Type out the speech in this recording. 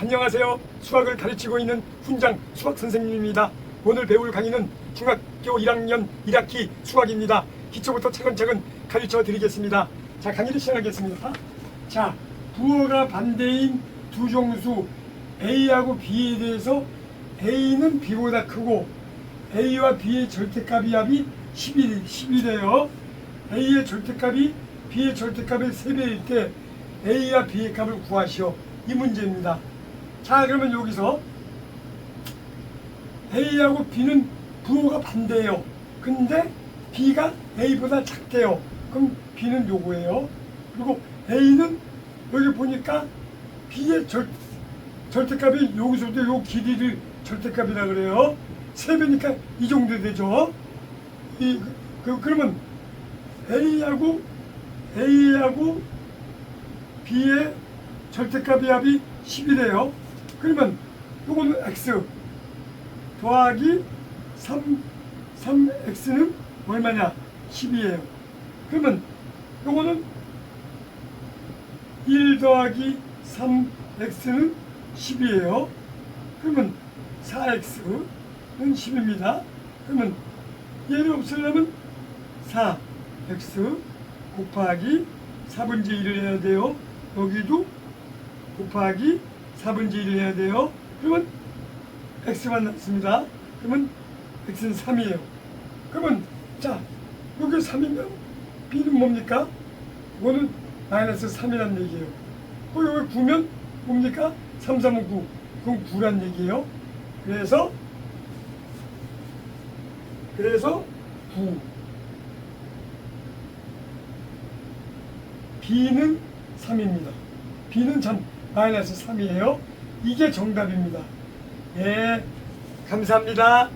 안녕하세요. 수학을 가르치고 있는 훈장 수학 선생님입니다. 오늘 배울 강의는 중학교 1학년 1학기 수학입니다. 기초부터 차근차근 가르쳐 드리겠습니다. 자, 강의를 시작하겠습니다. 자, 부호가 반대인 두 정수 A하고 B에 대해서 A는 B보다 크고 A와 B의 절대값이 합이 11, 11이에요. A의 절대값이 B의 절대값의 3배일 때 A와 B의 값을 구하시오. 이 문제입니다. 자, 그러면 여기서 A하고 B는 부호가 반대예요. 근데 B가 A보다 작대요. 그럼 B는 요거예요. 그리고 A는 여기 보니까 B의 절, 절대값이 여기서부터 요 길이를 절대값이라 그래요. 세 배니까 이 정도 되죠. 이, 그, 그러면 A하고 A하고 B의 절대값의 합이 10이래요. 그러면 요거는 X 더하기 3, 3X는 얼마냐? 10이에요. 그러면 요거는 1 더하기 3X는 10이에요. 그러면 4X는 10입니다. 그러면 얘를 없애려면 4X 곱하기 4분의 1을 해야 돼요. 여기도 곱하기 4분의 1을 해야 돼요. 그러면 x만 남습니다. 그러면 x는 3이에요. 그러면 자 여기 3이면 b는 뭡니까? 이거는 마이너스 3이란 얘기예요. 그 여기 9면 뭡니까? 3, 3은 9. 그럼 9란 얘기예요. 그래서 그래서 9. b는 3입니다. b는 참 마이너스 3이에요. 이게 정답입니다. 예, 감사합니다.